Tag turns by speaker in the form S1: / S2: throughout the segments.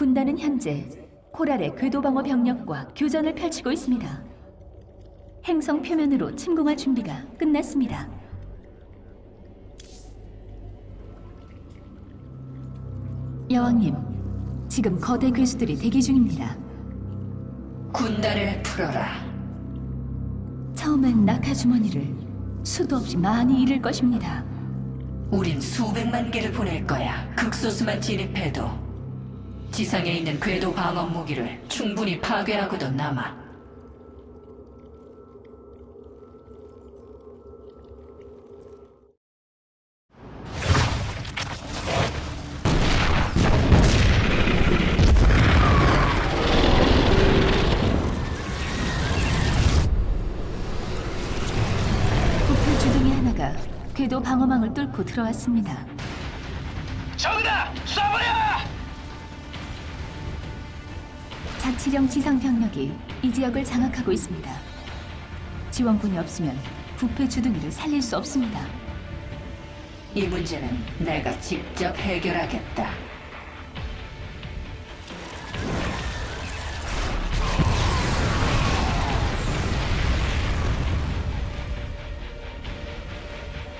S1: 군단은 현재 코랄의 궤도 방어 병력과 교전을 펼치고 있습니다. 행성 표면으로 침공할 준비가 끝났습니다. 여왕님, 지금 거대 괴수들이 대기 중입니다.
S2: 군단을 풀어라.
S1: 처음엔 낙하 주머니를 수도 없이 많이 잃을 것입니다.
S2: 우린 수백만 개를 보낼 거야. 극소수만 진입해도 지상에 있는 궤도 방어 무기를 충분히 파괴하고도 남아.
S1: 주둥이 하나가 궤도 방어망을 뚫고 들어왔습니다.
S3: 저기다! 쏴
S1: 치령 지상 병력이 이 지역을 장악하고 있습니다. 지원군이 없으면 부패 주둥이를 살릴 수 없습니다.
S2: 이 문제는 내가 직접 해결하겠다.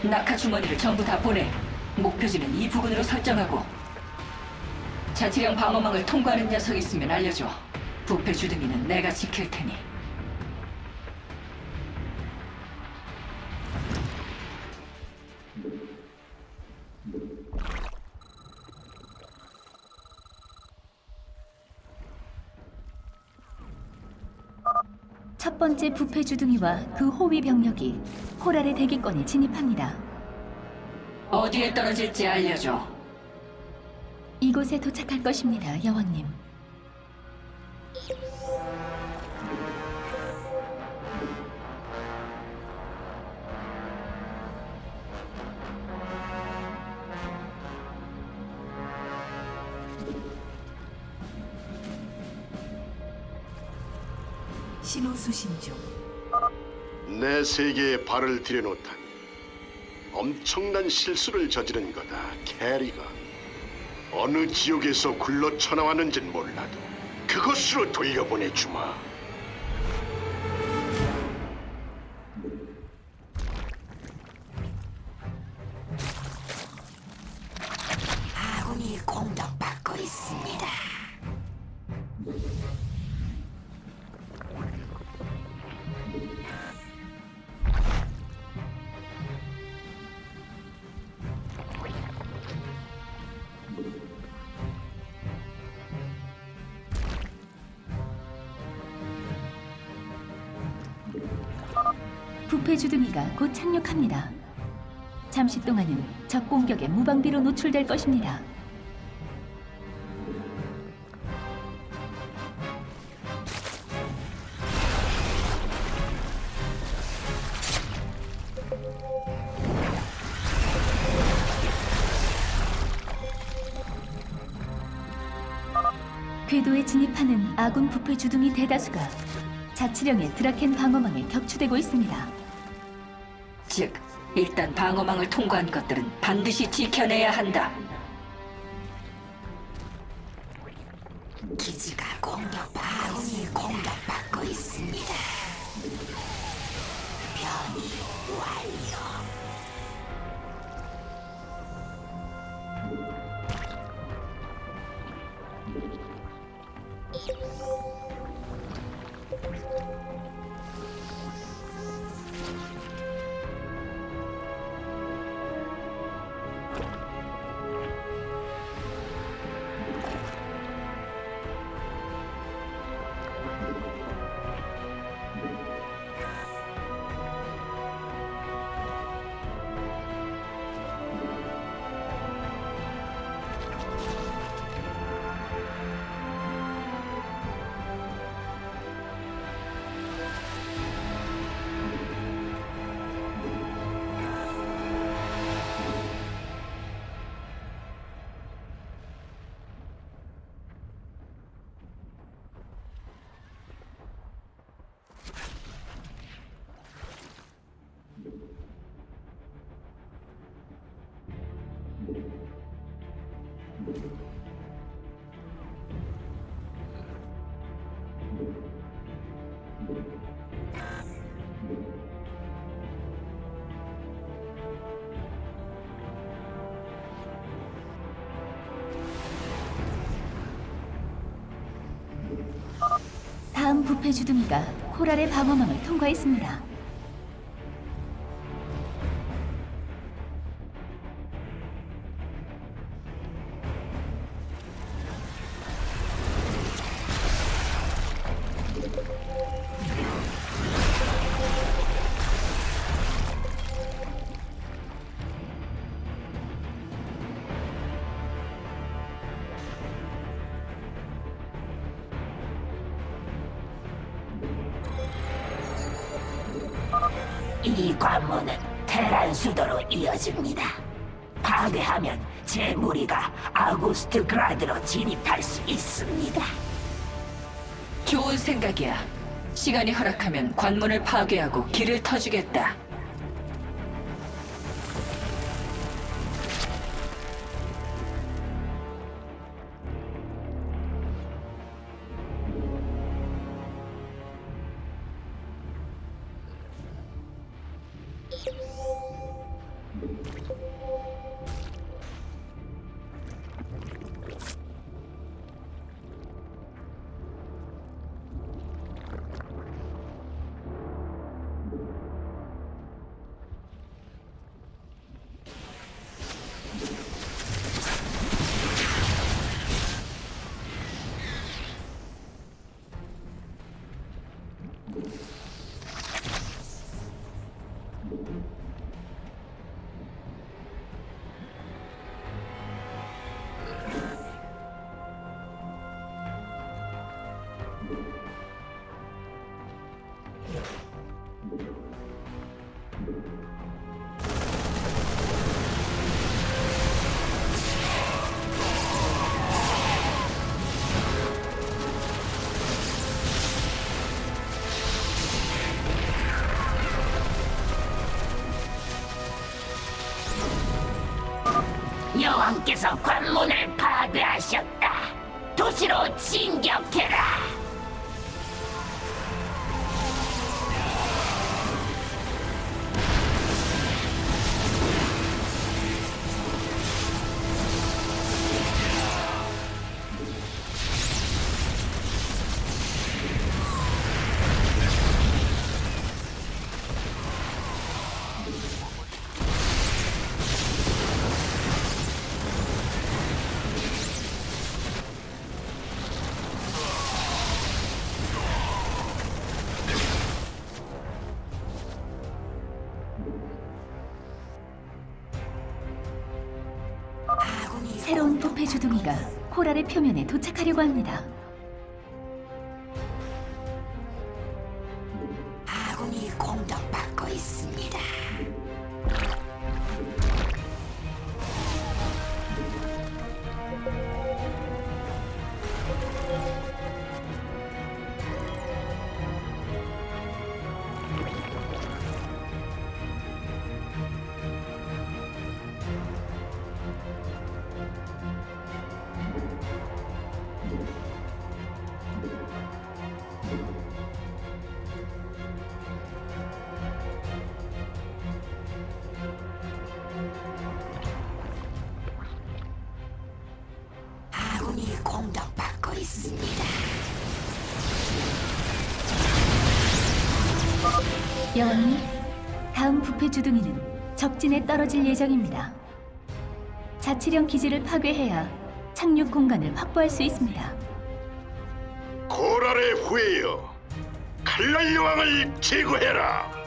S2: 낙하 주머니를 전부 다 보내. 목표지는 이 부근으로 설정하고. 자치령 방어망을 통과하는 녀석 있으면 알려줘. 부패 주둥이는 내가 지킬 테니.
S1: 첫 번째 부패 주둥이와 그 호위 병력이 코랄의 대기권에 진입합니다.
S2: 어디에 떨어질지 알려줘.
S1: 이곳에 도착할 것입니다, 여왕님.
S2: 신호 수신 중.
S4: 내 세계에 발을 들여놓다니 엄청난 실수를 저지른 거다 캐리가 어느 지옥에서 굴러 쳐나왔는진 몰라도 그것으로 돌려보내주마
S1: 착륙합니다. 잠시 동안은 적 공격에 무방비로 노출될 것입니다. 궤도에 진입하는 아군 부패 주둥이 대다수가 자치령의 드라켄 방어망에 격추되고 있습니다.
S2: 즉, 일단 방어망을 통과한 것들은 반드시 지켜내야 한다.
S5: 기지가 공격 아군이 공격받고 있습니다. 변이 완료.
S1: 부패 주둥이가 코랄의 방어망을 통과했습니다.
S5: 이 관문은 테란 수도로 이어집니다. 파괴하면 제 무리가 아구스트 그라드로 진입할 수 있습니다.
S2: 좋은 생각이야. 시간이 허락하면 관문을 파괴하고 길을 터주겠다.
S5: 여왕께서 관문을 파괴하셨다. 도시로 진격해라.
S1: 주둥이가 코랄의 표면에 도착하려고 합니다. 여왕님, 다음 부패 주둥이는 적진에 떨어질 예정입니다. 자치령 기지를 파괴해야 착륙 공간을 확보할 수 있습니다.
S4: 고랄의 후예여, 칼날 여왕을 제거해라.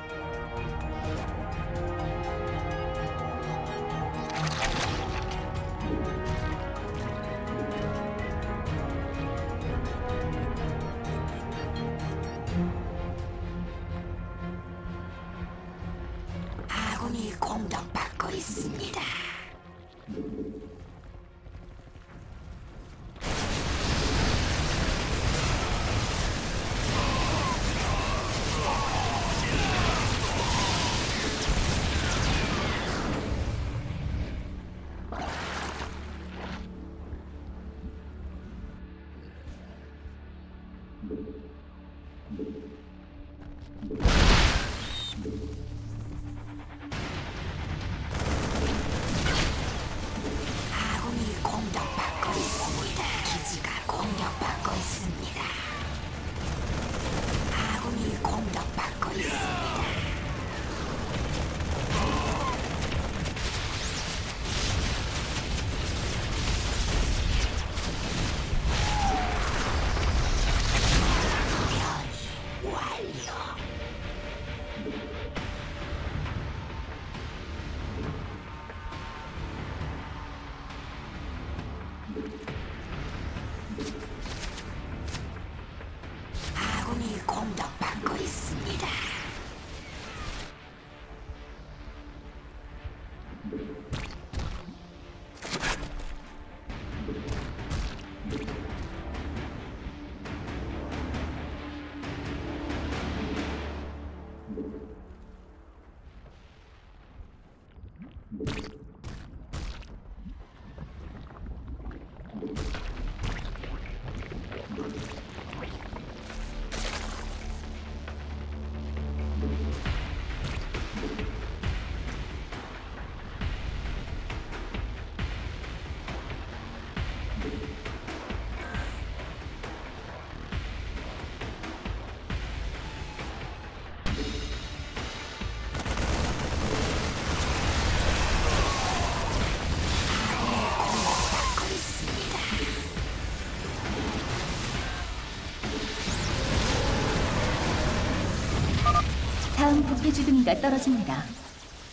S1: 다음 부패 주둥이가 떨어집니다.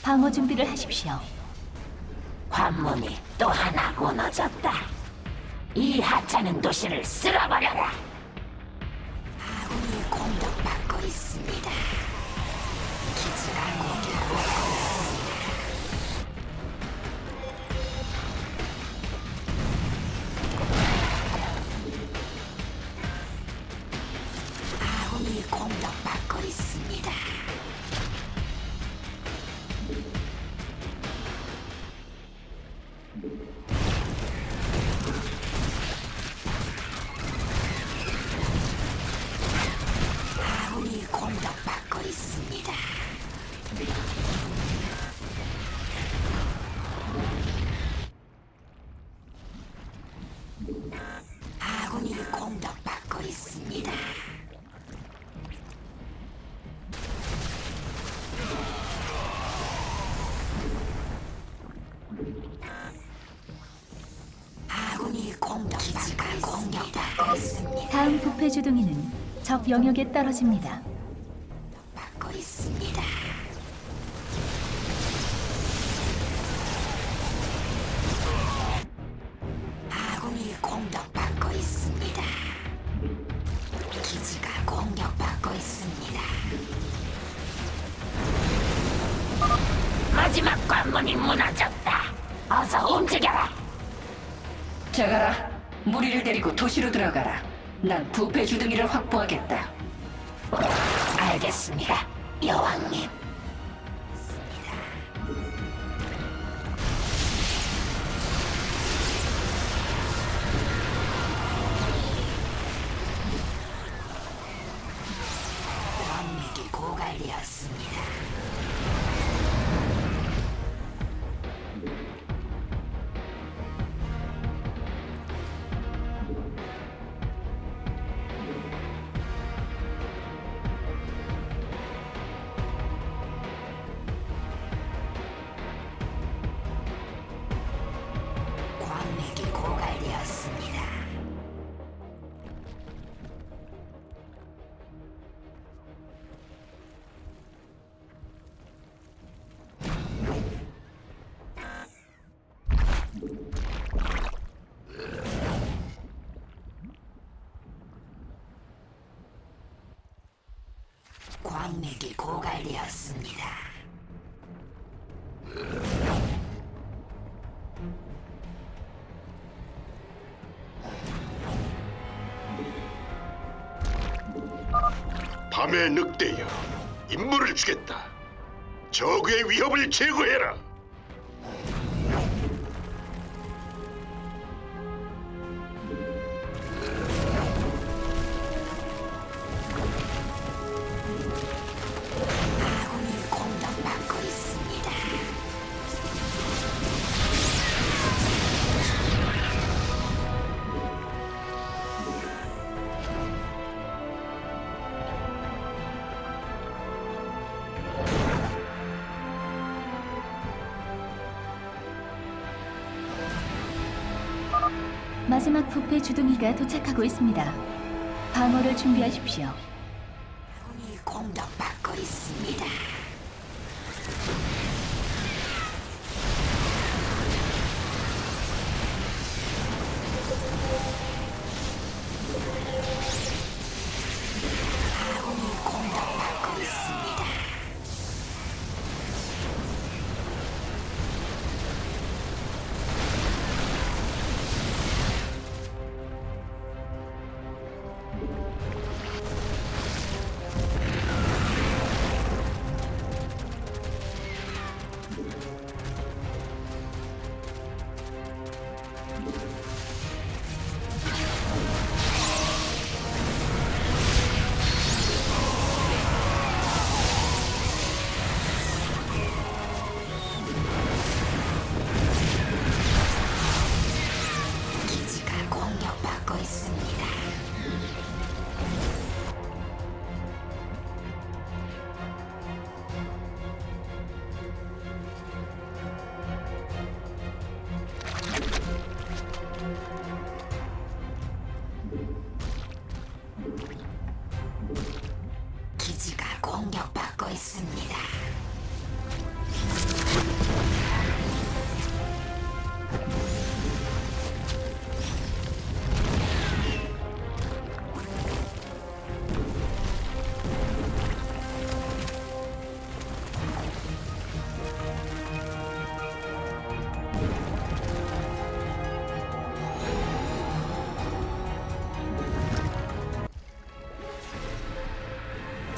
S1: 방어 준비를 하십시오.
S5: 관문이 또 하나 무너졌다. 이 하찮은 도시를 쓸어버려라. 아군이 공격받고 있습니다. 기지가 공격받고
S1: 주둥이는 적 영역에 떨어집니다.
S5: 받고 있습니다. 아군이 공격받고 있습니다. 기지가 공격받고 있습니다. 마지막 관문이 무너졌다. 어서 움직여라.
S2: 자가라, 무리를 데리고 도시로 들어가라. 난 부패 주둥이를 확보하겠다.
S5: 알겠습니다, 여왕님. 광맥이 고갈되었습니다.
S4: 밤의 늑대여, 임무를 주겠다. 적의 위협을 제거해라.
S1: 마지막 부패 주둥이가 도착하고 있습니다. 방어를 준비하십시오.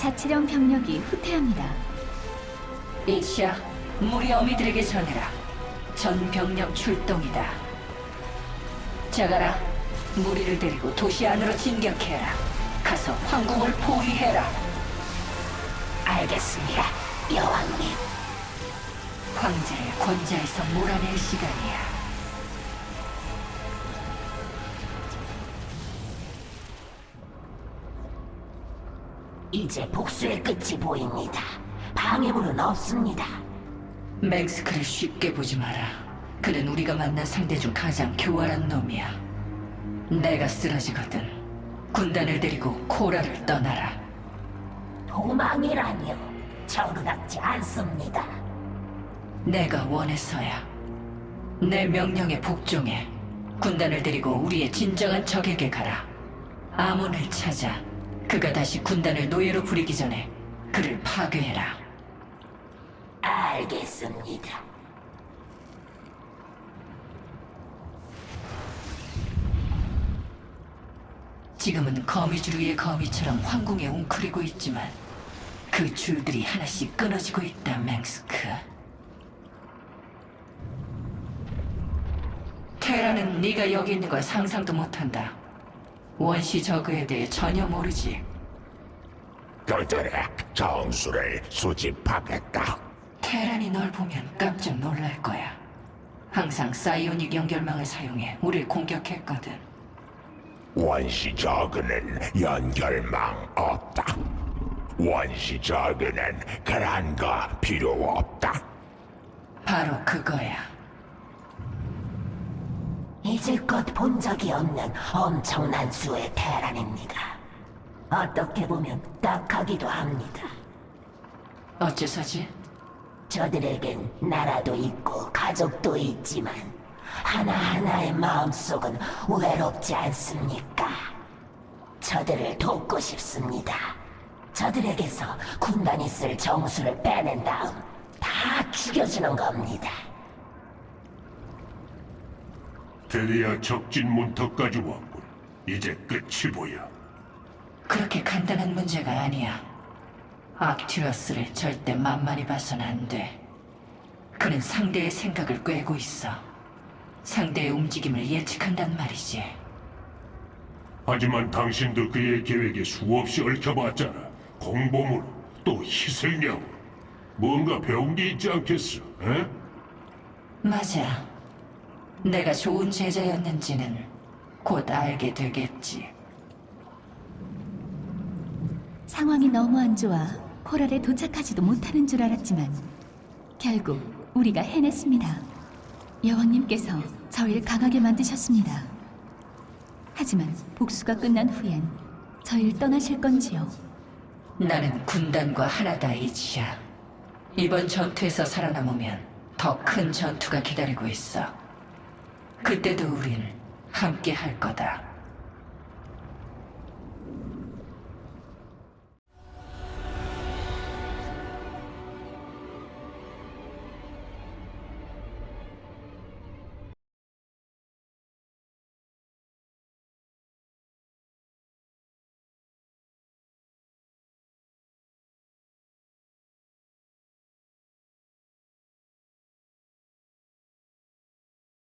S1: 자치령 병력이 후퇴합니다.
S2: 이치야, 무리 어미들에게 전해라. 전 병력 출동이다. 자가라, 무리를 데리고 도시 안으로 진격해라. 가서 황궁을 포위해라.
S5: 알겠습니다, 여왕님.
S2: 황제를 권자에서 몰아낼 시간이야.
S5: 이제 복수의 끝이 보입니다. 방해물은 없습니다.
S2: 맹스크를 쉽게 보지 마라. 그는 우리가 만난 상대 중 가장 교활한 놈이야. 내가 쓰러지거든. 군단을 데리고 코라를 떠나라.
S5: 도망이라니요. 저그답지 않습니다.
S2: 내가 원해서야. 내 명령에 복종해. 군단을 데리고 우리의 진정한 적에게 가라. 아몬을 찾아. 그가 다시 군단을 노예로 부리기 전에 그를 파괴해라.
S5: 알겠습니다.
S2: 지금은 거미줄 위의 거미처럼 황궁에 웅크리고 있지만 그 줄들이 하나씩 끊어지고 있다, 맹스크. 테라는 네가 여기 있는 걸 상상도 못한다. 원시 저그에 대해 전혀 모르지.
S6: 그들의 정수를 수집하겠다.
S2: 테란이 널 보면 깜짝 놀랄 거야. 항상 사이오닉 연결망을 사용해 우릴 공격했거든.
S6: 원시 저그는 연결망 없다. 원시 저그는 그런 거 필요 없다.
S2: 바로 그거야.
S5: 이제껏 본 적이 없는 엄청난 수의 테란입니다. 어떻게 보면 딱하기도 합니다.
S2: 어째서지?
S5: 저들에겐 나라도 있고 가족도 있지만 하나하나의 마음속은 외롭지 않습니까? 저들을 돕고 싶습니다. 저들에게서 군단이 쓸 정수를 빼낸 다음 다 죽여주는 겁니다.
S7: 드디어 적진 문턱까지 왔군. 이제 끝이 보여.
S2: 그렇게 간단한 문제가 아니야. 악튜러스를 절대 만만히 봐선 안 돼. 그는 상대의 생각을 꿰고 있어. 상대의 움직임을 예측한단 말이지.
S7: 하지만 당신도 그의 계획에 수없이 얽혀봤잖아. 공범으로 또 희생양으로. 뭔가 배운 게 있지 않겠어? 에?
S2: 맞아. 내가 좋은 제자였는지는 곧 알게 되겠지.
S1: 상황이 너무 안 좋아 코랄에 도착하지도 못하는 줄 알았지만 결국 우리가 해냈습니다. 여왕님께서 저희를 강하게 만드셨습니다. 하지만 복수가 끝난 후엔 저희를 떠나실 건지요?
S2: 나는 군단과 하나다 이치야. 이번 전투에서 살아남으면 더 큰 전투가 기다리고 있어. 그때도 우린 함께 할 거다.